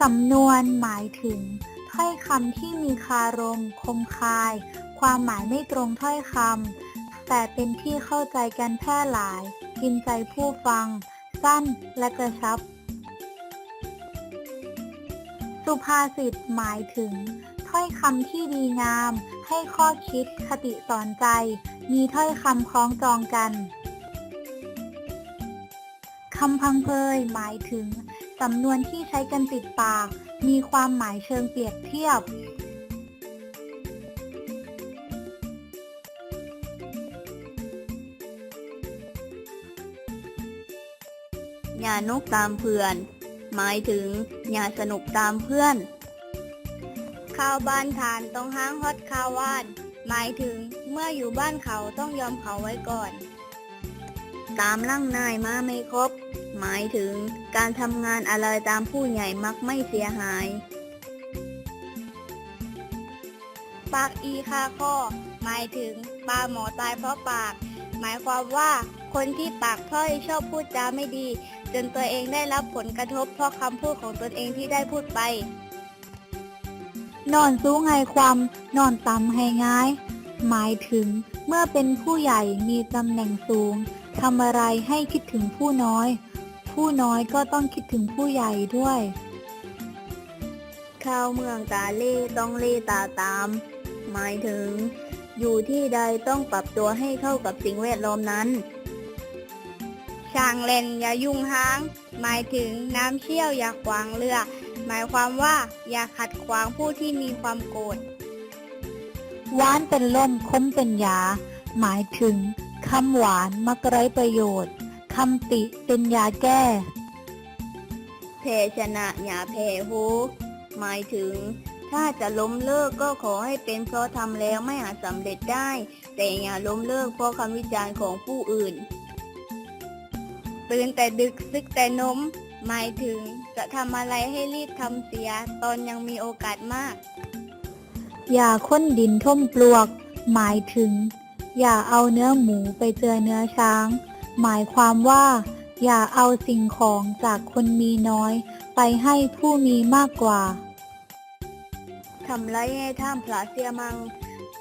สำนวนหมายถึง ถ้อยคำที่มีคารม คมคาย ความหมายไม่ตรงถ้อยคำแต่เป็นที่เข้าใจกันแพร่หลาย กินใจผู้ฟัง สั้นและกระชับ สุภาษิตหมายถึง ถ้อยคำที่ดีงาม ให้ข้อคิดคติสอนใจ มีถ้อยคำคล้องจองกันคำพังเพยหมายถึง สำนวนที่ใช้กันติดปาก มีความหมายเชิงเปรียบเทียบ อย่านกตามเพื่อน หมายถึง อย่าสนุกตามเพื่อน ข้าวบ้านทานต้องห้างฮอดข้าวว่าน หมายถึงเมื่ออยู่บ้านเขาต้องยอมเขาไว้ก่อน ตามร่างนายมาไม่ครบ หมายถึงการทำงานอะไรตามผู้ใหญ่มักไม่เสียหาย ปากอีคาข้อหมายถึงปลาหมอตายเพราะปาก หมายความว่าคนที่ปากพร่อยชอบพูดจาไม่ดี จนตัวเองได้รับผลกระทบเพราะคำพูดของตนเองที่ได้พูดไป นอนสูงให้ความ นอนต่ำให้ง่าย หมายถึงเมื่อเป็นผู้ใหญ่มีตำแหน่งสูงทำอะไรให้คิดถึงผู้น้อย ผู้น้อยก็ต้องคิดถึงผู้ใหญ่ด้วย ข้าวเมืองตาเล่ต้องเล่ตาตาม หมายถึง อยู่ที่ใดต้องปรับตัวให้เข้ากับสิ่งแวดล้อมนั้น ช่างเล่นอย่ายุ่งห้าง หมายถึงน้ำเชี่ยวอย่าขวางเรือ หมายความว่าอย่าขัดขวางผู้ที่มีความโกรธหวานเป็นลมคมเป็นยา หมายถึงคำหวานมักไร้ประโยชน์ คำติเป็นยาแก้ เพชนะอย่าแพ้หูหมายถึง ถ้าจะล้มเลิกก็ขอให้เป็นเพราะทำแล้วไม่อาจสำเร็จได้ แต่อย่าล้มเลิกเพราะคำวิจารณ์ของผู้อื่น ตื่นแต่ดึกซึกแต่นม หมายถึงจะทำอะไรให้รีบทำเสียตอนยังมีโอกาสมาก อย่าค้นดินท่มปลวก หมายถึง อย่าเอาเนื้อหมูไปเจอเนื้อช้าง หมายความว่า อย่าเอาสิ่งของจากคนมีน้อย ไปให้ผู้มีมากกว่าทำไรให้ท่ามพระเสียมัง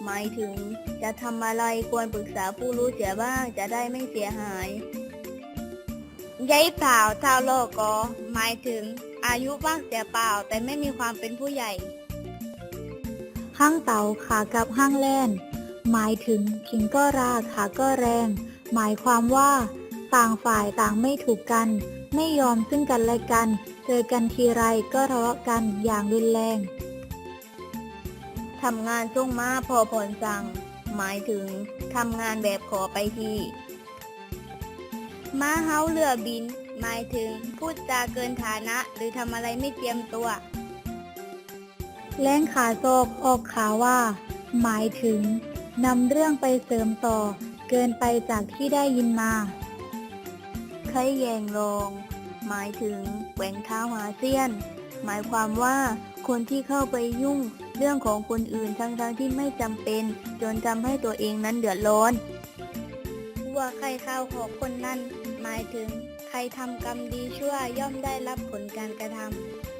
หมายถึงจะทำอะไรควรปรึกษาผู้รู้เสียบ้างจะได้ไม่เสียหายยัยเปล่าเท่าโลกก็หมายถึงอายุมากเสียเปล่าแต่ไม่มีความเป็นผู้ใหญ่ ห้างเต่าขากับห้างแล่น หมายถึงขิงก็ราขาก็แรง หมายความว่า ต่างฝ่ายต่างไม่ถูกกัน ไม่ยอมซึ่งกันและกัน เจอกันทีไรก็ทะเลาะกันอย่างรุนแรงทำงานส่งมาพอผ่อนสั่ง หมายถึงทำงานแบบขอไปทีม้าเฮาเรือบิน หมายถึงพูดจาเกินฐานะ หรือทำอะไรไม่เตรียมตัว แล้งขาโซกออกขาว่า หมายถึงนำเรื่องไปเสริมต่อ เกินไปจากที่ได้ยินมาไข่แยงลง หมายถึงแหว่งเท้าหาเสี้ยน หมายความว่าคนที่เข้าไปยุ่งเรื่องของคนอื่นทั้งๆที่ไม่จำเป็น จนทำให้ตัวเองนั้นเดือดร้อนว่าใครข้าวของคนนั้น หมายถึงใครทำกรรมดีชั่วย่อมได้รับผลการกระทำ